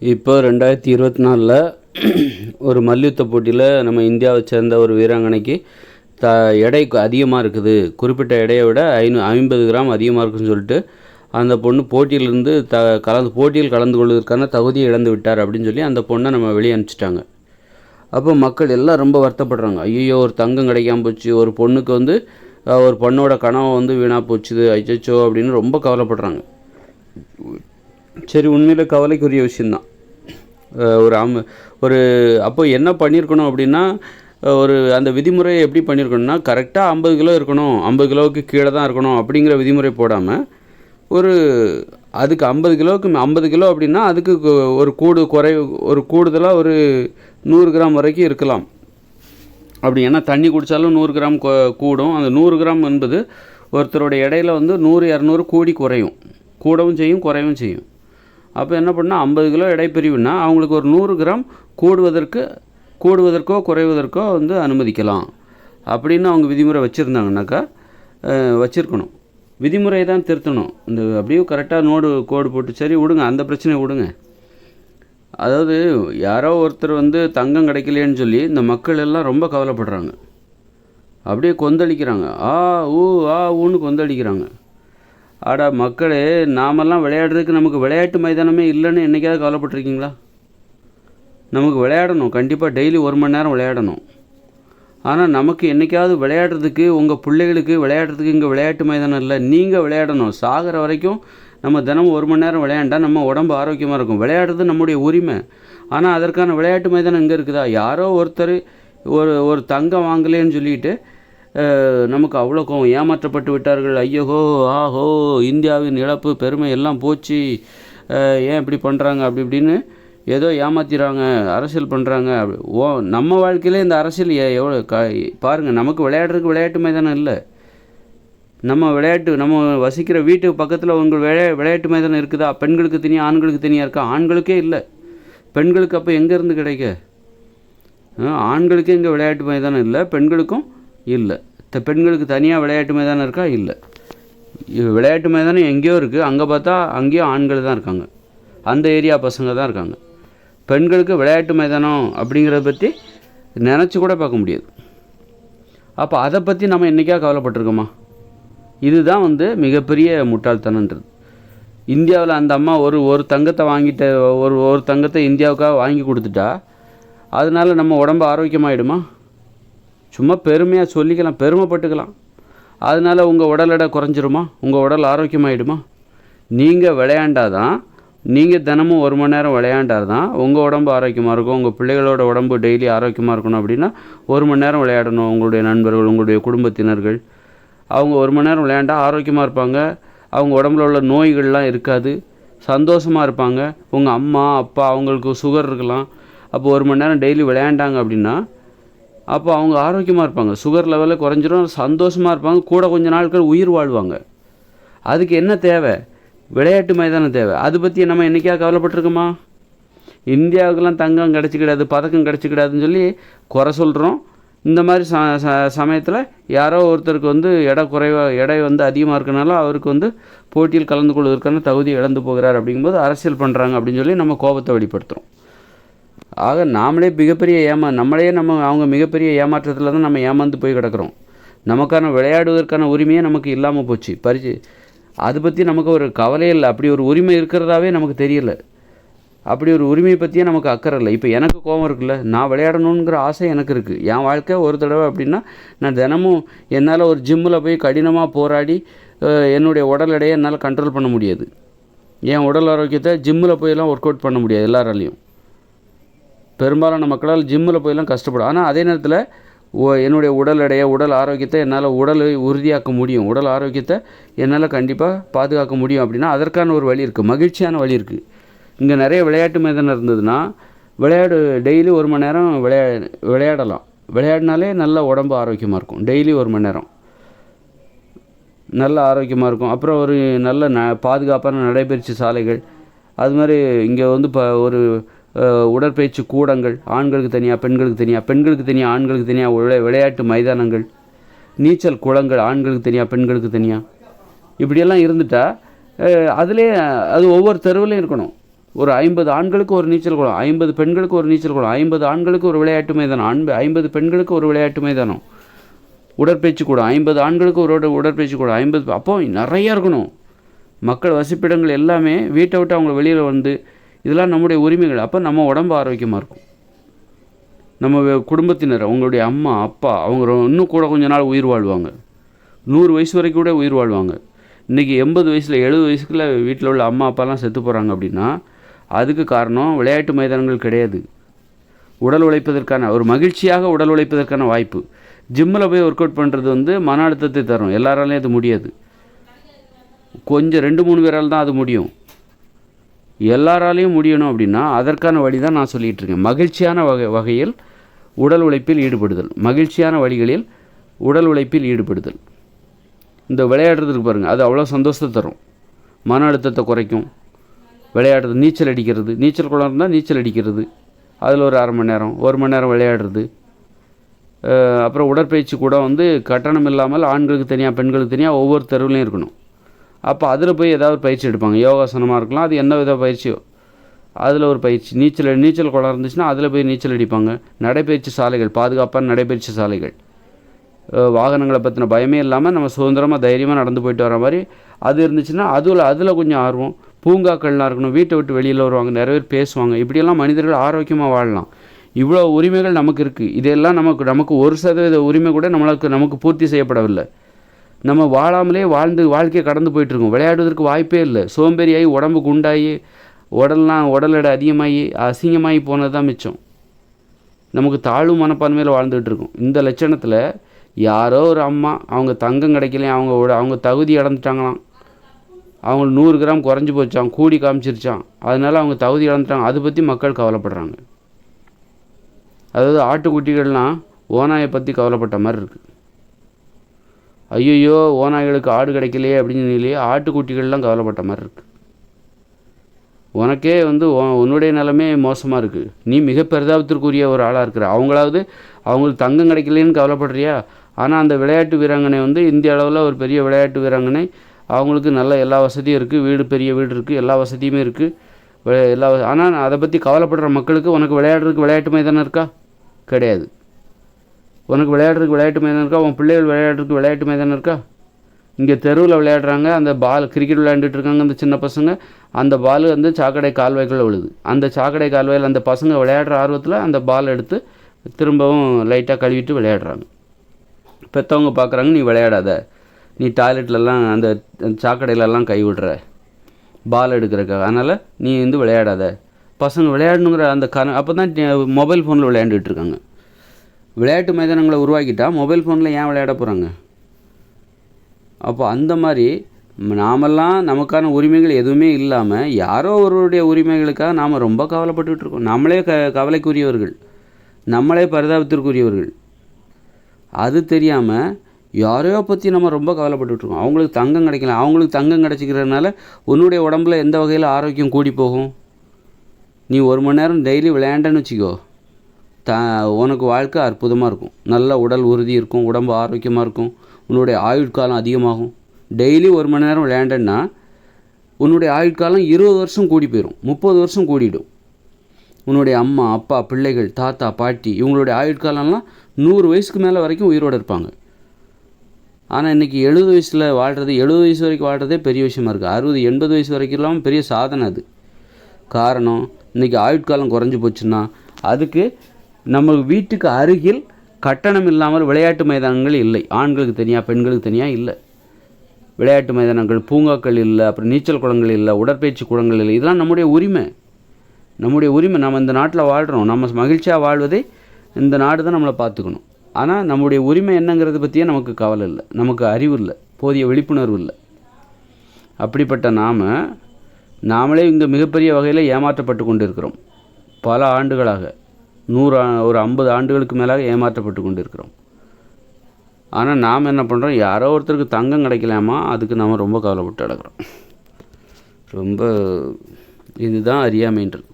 இப்போ ரெண்டாயிரத்தி இருபத்தி நாலில் ஒரு மல்யுத்த போட்டியில் நம்ம இந்தியாவை சேர்ந்த ஒரு வீராங்கனைக்கு த எடை அதிகமாக இருக்குது. குறிப்பிட்ட எடையை விட ஐநூ ஐம்பது கிராம் அதிகமாக இருக்குன்னு சொல்லிட்டு அந்த பொண்ணு போட்டியிலிருந்து த கலந்து போட்டியில் கலந்து கொள்வதற்கான தகுதியை இழந்து விட்டார் அப்படின்னு சொல்லி அந்த பொண்ணை நம்ம வெளியே அனுப்பிச்சிட்டாங்க. அப்போ மக்கள் எல்லாம் ரொம்ப வருத்தப்படுறாங்க. ஐயோ ஒரு தங்கம் கிடைக்காம போச்சு. ஒரு பொண்ணுக்கு வந்து ஒரு பொண்ணோட கனவை வந்து வீணாக போச்சுது. ஐச்சோ அப்படின்னு ரொம்ப கவலைப்படுறாங்க. சரி உண்மையில் கவலைக்குரிய விஷயந்தான் ஒரு அம் ஒரு அப்போ என்ன பண்ணியிருக்கணும் அப்படின்னா ஒரு அந்த விதிமுறையை எப்படி பண்ணியிருக்கணும்னா கரெக்டாக ஐம்பது கிலோ இருக்கணும் ஐம்பது கிலோவுக்கு கீழே தான் இருக்கணும் அப்படிங்கிற விதிமுறை போடாமல் ஒரு அதுக்கு ஐம்பது கிலோவுக்கு ஐம்பது கிலோ அப்படின்னா அதுக்கு ஒரு கூடு குறை ஒரு கூடுதலாக ஒரு நூறு கிராம் வரைக்கும் இருக்கலாம். அப்படி ஏன்னா தண்ணி குடித்தாலும் நூறு கிராம் கூடும். அந்த நூறு கிராம் என்பது ஒருத்தரோட இடையில வந்து நூறு இரநூறு கூடி குறையும். கூடவும் செய்யும் குறையவும் செய்யும். அப்போ என்ன பண்ணால் ஐம்பது கிலோ எடை அவங்களுக்கு ஒரு நூறு கிராம் கூடுவதற்கு கூடுவதற்கோ குறைவதற்கோ வந்து அனுமதிக்கலாம். அப்படின்னு அவங்க விதிமுறை வச்சுருந்தாங்கனாக்கா வச்சுருக்கணும். விதிமுறையை தான் திருத்தணும். இந்த அப்படியே கரெக்டாக நோடு கோடு போட்டு சரி விடுங்க அந்த பிரச்சனையை விடுங்க. அதாவது யாரோ ஒருத்தர் வந்து தங்கம் கிடைக்கலையேன்னு சொல்லி இந்த மக்கள் எல்லாம் ரொம்ப கவலைப்படுறாங்க. அப்படியே கொந்தளிக்கிறாங்க. ஆ ஊ ஆ ஊன்னு கொந்தளிக்கிறாங்க. ஆடா மக்களே நாமெல்லாம் விளையாடுறதுக்கு நமக்கு விளையாட்டு மைதானமே இல்லைன்னு என்னைக்காவது கவலைப்பட்டிருக்கீங்களா? நமக்கு விளையாடணும். கண்டிப்பாக டெய்லி ஒரு மணி நேரம் விளையாடணும். ஆனால் நமக்கு என்னைக்காவது விளையாடுறதுக்கு உங்கள் பிள்ளைகளுக்கு விளையாடுறதுக்கு இங்கே விளையாட்டு மைதானம் இல்லை. நீங்கள் விளையாடணும். சாகிற வரைக்கும் நம்ம தினமும் ஒரு மணி நேரம் விளையாண்டால் நம்ம உடம்பு ஆரோக்கியமாக இருக்கும். விளையாடுறது நம்முடைய உரிமை. ஆனால் அதற்கான விளையாட்டு மைதானம் இங்கே இருக்குதா? யாரோ ஒருத்தர் ஒரு ஒரு தங்கம் வாங்கலேன்னு சொல்லிட்டு நமக்கு அவ்வளோ கோவம் ஏமாற்றப்பட்டு விட்டார்கள். ஐயோஹோ ஆஹோ இந்தியாவின் இழப்பு பெருமை எல்லாம் போச்சு. ஏன் இப்படி பண்ணுறாங்க அப்படி இப்படின்னு ஏதோ ஏமாத்திடுறாங்க. அரசியல் பண்ணுறாங்க ஓ நம்ம வாழ்க்கையிலே இந்த அரசியல் எவ்வளோ க பாருங்கள் நமக்கு விளையாடுறதுக்கு விளையாட்டு மைதானம் இல்லை. நம்ம விளையாட்டு நம்ம வசிக்கிற வீட்டுக்கு பக்கத்தில் உங்கள் விளையா விளையாட்டு மைதானம் இருக்குதா? பெண்களுக்கு தனியாக ஆண்களுக்கு தனியாக இருக்கா? ஆண்களுக்கே இல்லை. பெண்களுக்கு அப்போ எங்கேருந்து கிடைக்க? ஆ, ஆண்களுக்கே இங்கே விளையாட்டு மைதானம் இல்லை. பெண்களுக்கும் இல்லை. பெண்களுக்கு தனியாக விளையாட்டு மைதானம் இருக்கா? இல்லை. விளையாட்டு மைதானம் எங்கேயோ இருக்குது அங்கே பார்த்தா அங்கேயும் ஆண்கள் தான் இருக்காங்க. அந்த ஏரியா பசங்க தான் இருக்காங்க. பெண்களுக்கு விளையாட்டு மைதானம் அப்படிங்கிறத பற்றி நினச்சி கூட பார்க்க முடியாது. அப்போ அதை பற்றி நம்ம என்றைக்கா கவலைப்பட்டிருக்கோமா? இதுதான் வந்து மிகப்பெரிய முட்டாள்தனன்றது இந்தியாவில் அந்த அம்மா ஒரு ஒரு தங்கத்தை வாங்கிட்ட ஒரு ஒரு தங்கத்தை இந்தியாவுக்காக வாங்கி கொடுத்துட்டா அதனால நம்ம உடம்பு ஆரோக்கியமாயிடுமா? சும்மா பெருமையாக சொல்லிக்கலாம் பெருமைப்பட்டுக்கலாம். அதனால உங்கள் உடல் எடை குறைஞ்சிருமா? உங்கள் உடல் ஆரோக்கியமாயிடுமா? நீங்கள் விளையாண்டாதான் நீங்கள் தினமும் ஒரு மணி நேரம் விளையாண்டாதான் உங்கள் உடம்பு ஆரோக்கியமாக இருக்கும். உங்கள் பிள்ளைகளோட உடம்பு டெய்லி ஆரோக்கியமாக இருக்கணும் அப்படின்னா ஒரு மணி நேரம் விளையாடணும். உங்களுடைய நண்பர்கள் உங்களுடைய குடும்பத்தினர்கள். அவங்க ஒரு மணி நேரம் விளையாண்டா ஆரோக்கியமாக இருப்பாங்க. அவங்க உடம்புல உள்ள நோய்கள்லாம் இருக்காது. சந்தோஷமாக இருப்பாங்க. உங்கள் அம்மா அப்பா அவங்களுக்கு சுகர் இருக்கலாம். அப்போ ஒரு மணி நேரம் டெய்லி விளையாண்டாங்க அப்படின்னா அப்போ அவங்க ஆரோக்கியமாக இருப்பாங்க. சுகர் லெவலில் குறைஞ்சிரும் சந்தோஷமாக இருப்பாங்க. கூட கொஞ்ச நாட்கள் உயிர் வாழ்வாங்க. அதுக்கு என்ன தேவை? விளையாட்டு மைதானம் தேவை. அதை பற்றி நம்ம என்னைக்கா கவலைப்பட்டிருக்கோமா? இந்தியாவுக்கெல்லாம் தங்கம் கிடச்சிக்கிடாது பதக்கம் கிடச்சிக்கிடாதுன்னு சொல்லி குறை சொல்கிறோம் இந்த மாதிரி ச ச சமயத்தில் யாரோ ஒருத்தருக்கு வந்து எடை குறைவாக எடை வந்து அதிகமாக இருக்கனால அவருக்கு வந்து போட்டியில் கலந்து கொள்வதற்கான தகுதி இழந்து போகிறார் அப்படிங்கும்போது அரசியல் பண்ணுறாங்க அப்படின்னு சொல்லி நம்ம கோபத்தை வெளிப்படுத்துகிறோம் ஆக நாமளே மிகப்பெரிய ஏமா நம்மளே நம்ம அவங்க மிகப்பெரிய ஏமாற்றத்தில் தான் நம்ம ஏமாந்து போய் கிடக்கிறோம். நமக்கான விளையாடுவதற்கான உரிமையே நமக்கு இல்லாமல் போச்சு. பரிச்சு அதை பற்றி நமக்கு ஒரு கவலையே இல்லை. அப்படி ஒரு உரிமை இருக்கிறதாவே நமக்கு தெரியல. அப்படி ஒரு உரிமையை பற்றியே நமக்கு அக்கறை இல்லை. இப்போ எனக்கு கோபம் இருக்குல்ல நான் விளையாடணுங்கிற ஆசை எனக்கு இருக்குது என் வாழ்க்கை ஒரு தடவை அப்படின்னா நான் தினமும் என்னால் ஒரு ஜிம்மில் போய் கடினமாக போராடி என்னுடைய உடல் எடையை என்னால் கண்ட்ரோல் பண்ண முடியாது. என் உடல் ஆரோக்கியத்தை ஜிம்மில் போயெல்லாம் ஒர்க் அவுட் பண்ண முடியாது எல்லாராலையும். பெரும்பாலான மக்களால் ஜிம்மில் போயெல்லாம் கஷ்டப்படும். ஆனால் அதே நேரத்தில் ஓ- என்னுடைய உடல் எடையை உடல் ஆரோக்கியத்தை என்னால் உடலை உறுதியாக்க முடியும். உடல் ஆரோக்கியத்தை என்னால் கண்டிப்பாக பாதுகாக்க முடியும் அப்படின்னா அதற்கான ஒரு வழி இருக்குது மகிழ்ச்சியான வழி இருக்குது இங்கே நிறைய விளையாட்டு மைதானம் இருந்ததுன்னா விளையாடு டெய்லி ஒரு மணி நேரம் விளையா விளையாடலாம். விளையாடினாலே நல்ல உடம்பு ஆரோக்கியமாக இருக்கும். டெய்லி ஒரு மணி நேரம். நல்ல ஆரோக்கியமாக இருக்கும். அப்புறம் ஒரு நல்ல ந பாதுகாப்பான நடைபயிற்சி சாலைகள். அது மாதிரி இங்கே வந்து இப்போ ஒரு உடற்பயிற்சி கூடங்கள் ஆண்களுக்கு தனியாக பெண்களுக்கு தனியாக பெண்களுக்கு தனியாக ஆண்களுக்கு தனியாக விளை விளையாட்டு மைதானங்கள் நீச்சல் குளங்கள் ஆண்களுக்கு தனியாக பெண்களுக்கு தனியாக இப்படியெல்லாம் இருந்துட்டால் அஹ், அதிலே அது ஒவ்வொரு தெருவிலையும் இருக்கணும். ஒரு ஐம்பது ஆண்களுக்கு ஒரு நீச்சல் குளம் ஐம்பது பெண்களுக்கு ஒரு நீச்சல் குளம் ஐம்பது ஆண்களுக்கு ஒரு விளையாட்டு மைதானம் ஐம்பது ஐம்பது பெண்களுக்கு ஒரு விளையாட்டு மைதானம். உடற்பயிற்சி கூடம் ஐம்பது ஆண்களுக்கு ஒரு உடற்பயிற்சி கூடம் ஐம்பது அப்போ நிறையா இருக்கணும். மக்கள் வசிப்பிடங்கள் எல்லாமே வீட்டை விட்டு அவங்க வெளியில் வந்து இதெல்லாம் நம்முடைய உரிமைகள். அப்போ நம்ம உடம்பு ஆரோக்கியமாக இருக்கும். நம்ம குடும்பத்தினர் அவங்களுடைய அம்மா அப்பா அவங்க இன்னும் கூட கொஞ்ச நாள் உயிர் வாழ்வாங்க. நூறு வயசு வரைக்கும் கூட உயிர் வாழ்வாங்க. இன்றைக்கி எண்பது வயசில் எழுபது வயசுக்குள்ள வீட்டில் உள்ள அம்மா அப்பாலாம் செத்து போகிறாங்க அப்படின்னா அதுக்கு காரணம் விளையாட்டு மைதானங்கள் கிடையாது. உடல் உழைப்பதற்கான ஒரு மகிழ்ச்சியாக உடல் உழைப்பதற்கான வாய்ப்பு. ஜிம்மில் போய் ஒர்க் அவுட் பண்ணுறது வந்து மன அழுத்தத்தை தரும். எல்லாராலையும் அது முடியாது. கொஞ்சம் ரெண்டு மூணு பேரால் தான் அது முடியும். எல்லாராலையும் முடியணும் அப்படின்னா அதற்கான வழி தான் நான் சொல்லிகிட்டு இருக்கேன் மகிழ்ச்சியான வகை வகையில் உடல் உழைப்பில் ஈடுபடுதல். மகிழ்ச்சியான வழிகளில் உடல் உழைப்பில் ஈடுபடுதல். இந்த விளையாடுறதுக்கு பாருங்கள் அது அவ்வளோ சந்தோஷத்தை தரும். மன அழுத்தத்தை குறைக்கும். விளையாடுறது நீச்சல் அடிக்கிறது. நீச்சல் குளம் இருந்தால் நீச்சல் அடிக்கிறது. அதில் ஒரு அரை மணி நேரம் ஒரு மணி நேரம் விளையாடுறது. அப்புறம் உடற்பயிற்சி கூட வந்து கட்டணம் இல்லாமல் ஆண்களுக்கு தனியாக பெண்களுக்கு தனியாக ஒவ்வொரு தெருவிலையும் இருக்கணும். அப்போ அதில் போய் ஏதாவது பயிற்சி எடுப்பாங்க. யோகாசனமாக இருக்கலாம். அது என்ன வித பயிற்சியோ. அதில் ஒரு பயிற்சி. நீச்சல் நீச்சல் குளம் இருந்துச்சுன்னா அதில் போய் நீச்சல் அடிப்பாங்க. நடைப்பயிற்சி சாலைகள் பாதுகாப்பான நடைபயிற்சி சாலைகள். வாகனங்களை பற்றின பயமே இல்லாமல் நம்ம சுதந்திரமாக தைரியமாக நடந்து போயிட்டு வர மாதிரி அது இருந்துச்சுன்னா அதில் அதில் கொஞ்சம் ஆர்வம். பூங்காக்கள்லாம் இருக்கணும். வீட்டை விட்டு வெளியில் வருவாங்க. நிறைய பேர் பேசுவாங்க. இப்படியெல்லாம் மனிதர்கள் ஆரோக்கியமாக வாழலாம். இவ்வளோ உரிமைகள் நமக்கு இருக்குது இதெல்லாம் நமக்கு நமக்கு ஒரு சதவீத உரிமை கூட நம்மளுக்கு நமக்கு பூர்த்தி செய்யப்படவில்லை. நம்ம வாழாமலே வாழ்ந்து வாழ்க்கையை கடந்து போயிட்டுருக்கோம். விளையாடுவதற்கு வாய்ப்பே இல்லை. சோம்பேறியாகி உடம்பு குண்டாகி உடல்லாம் உடல் எடை அதிகமாகி அசிங்கமாகி போனது தான் மிச்சம். நமக்கு தாழ்வு மனப்பான்மையில் வாழ்ந்துகிட்டு இருக்கோம். இந்த லட்சணத்தில் யாரோ ஒரு அம்மா அவங்க தங்கம் கிடைக்கலையும் அவங்க அவங்க தகுதி இழந்துட்டாங்களாம். அவங்க நூறு கிராம் குறைஞ்சி போச்சான் கூடி காமிச்சிருச்சான் அதனால் அவங்க தகுதி இழந்துட்டாங்க. அதை பற்றி மக்கள் கவலைப்படுறாங்க. அதாவது ஆட்டுக்குட்டிகள்லாம் ஓநாயை பற்றி கவலைப்பட்ட மாதிரி இருக்குது ஐயையோ ஓநாய்களுக்கு ஆடு கிடைக்கலையே அப்படின்னு இல்லையே ஆட்டுக்குட்டிகள்லாம் கவலைப்பட்ட மாதிரி இருக்குது உனக்கே வந்து உன்னுடைய நிலமே மோசமாக இருக்குது நீ மிக பெரிதாபத்திற்குரிய ஒரு ஆளாக இருக்கிற. அவங்களாவது அவங்களுக்கு தங்கம் கிடைக்கலைன்னு கவலைப்படுறியா? ஆனால் அந்த விளையாட்டு வீராங்கனை வந்து இந்திய அளவில் ஒரு பெரிய விளையாட்டு வீராங்கனை. அவங்களுக்கு நல்ல எல்லா வசதியும் இருக்குது வீடு பெரிய வீடு இருக்குது எல்லா வசதியுமே இருக்குது எல்லா ஆனால் அதை பற்றி கவலைப்படுற மக்களுக்கு உனக்கு விளையாடுறதுக்கு விளையாட்டு மைதானம் இருக்கா? கிடையாது. உனக்கு விளையாடுறதுக்கு விளையாட்டு மைதானம் இருக்கா? உன் பிள்ளைகள் விளையாடுறதுக்கு விளையாட்டு மைதானம் இருக்கா? இங்கே தெருவில் விளையாடுறாங்க. அந்த பால் கிரிக்கெட் விளையாண்டுட்டு இருக்காங்க அந்த சின்ன பசங்க. அந்த பால் வந்து சாக்கடை கால்வாய்க்குள்ளே விழுது. அந்த சாக்கடை கால்வாயில் அந்த பசங்க விளையாடுற ஆர்வத்தில் அந்த பால் எடுத்து திரும்பவும் லைட்டாக கழுவிட்டு விளையாடுறாங்க. பெற்றவங்க பார்க்குறாங்க நீ விளையாடாத. நீ டாய்லெட்லலாம் அந்த சாக்கடையிலலாம் கைவிடுற பால் எடுக்கிறக்காக அதனால் நீ வந்து விளையாடாத. பசங்க விளையாடணுங்கிற அந்த கன அப்போ தான் மொபைல் ஃபோனில் விளையாண்டுட்டு இருக்காங்க. விளையாட்டு மைதானங்களை உருவாக்கிட்டால் மொபைல் ஃபோனில் ஏன் விளையாட போகிறாங்க அப்போ அந்த மாதிரி நாமெல்லாம் நமக்கான உரிமைகள் எதுவுமே இல்லாமல் யாரோ ஒருவருடைய உரிமைகளுக்காக நாம் ரொம்ப கவலைப்பட்டுக்கிட்டு இருக்கோம். நம்மளே க கவலைக்குரியவர்கள். நம்மளே பரிதாபத்திற்குரியவர்கள். அது தெரியாமல் யாரையோ பற்றி நம்ம ரொம்ப கவலைப்பட்டுருக்கோம் இருக்கோம். அவங்களுக்கு தங்கம் கிடைக்கல. அவங்களுக்கு தங்கம் கிடைச்சிக்கிறதுனால உன்னுடைய உடம்புல எந்த வகையில் ஆரோக்கியம் கூடி போகும்? நீ ஒரு மணி நேரம் டெய்லி விளையாண்டேன்னு வச்சுக்கோ. த உனக்கு வாழ்க்கை அற்புதமாக இருக்கும். நல்ல உடல் உறுதி இருக்கும் உடம்பு ஆரோக்கியமாக இருக்கும். உன்னுடைய ஆயுட்காலம் அதிகமாகும். டெய்லி ஒரு மணி நேரம் விளையாண்டேன்னா உன்னுடைய ஆயுட்காலம் இருபது வருஷம் கூடி போயிடும் முப்பது வருஷம் கூடிடும். உன்னுடைய அம்மா அப்பா பிள்ளைகள் தாத்தா பாட்டி இவங்களுடைய ஆயுட்காலம்லாம் நூறு வயசுக்கு மேலே வரைக்கும் உயிரோடு இருப்பாங்க. ஆனால் இன்றைக்கி எழுபது வயசில் வாழ்கிறது எழுபது வயசு வரைக்கும் வாழ்கிறதே பெரிய விஷயமா இருக்குது அறுபது எண்பது வயசு வரைக்கும் இல்லாமல் பெரிய சாதனை அது. காரணம் இன்றைக்கி ஆயுட்காலம் குறைஞ்சி போச்சுன்னா அதுக்கு நம்ம வீட்டுக்கு அருகில் கட்டணம் இல்லாமல் விளையாட்டு மைதானங்கள் இல்லை. ஆண்களுக்கு தனியாக பெண்களுக்கு தனியாக இல்லை. விளையாட்டு மைதானங்கள் பூங்காக்கள் இல்லை அப்புறம் நீச்சல் குளங்கள் இல்லை உடற்பயிற்சி குளங்கள் இல்லை. இதெல்லாம் நம்முடைய உரிமை. நம்முடைய உரிமை. நம்ம இந்த நாட்டில் வாழ்கிறோம் நம்ம மகிழ்ச்சியாக வாழ்வதை இந்த நாடு தான் நம்மளை பார்த்துக்கணும். ஆனால் நம்முடைய உரிமை என்னங்கிறத பற்றியே நமக்கு கவலை இல்லை. நமக்கு அறிவு இல்லை. போதிய விழிப்புணர்வு இல்லை. அப்படிப்பட்ட நாம் நாமளே இங்கே மிகப்பெரிய வகையில் ஏமாற்றப்பட்டு கொண்டு இருக்கிறோம் பல ஆண்டுகளாக. நூறு ஒரு ஐம்பது ஆண்டுகளுக்கு மேலாக ஏமாற்றப்பட்டு கொண்டு இருக்கிறோம் ஆனால் நாம் என்ன பண்ணுறோம் யாரோ ஒருத்தருக்கு தங்கம் கிடைக்கலாமா? அதுக்கு நாம் ரொம்ப கவலைப்பட்டு கிடக்குறோம் ரொம்ப இதுதான் அறியாமைன்றது.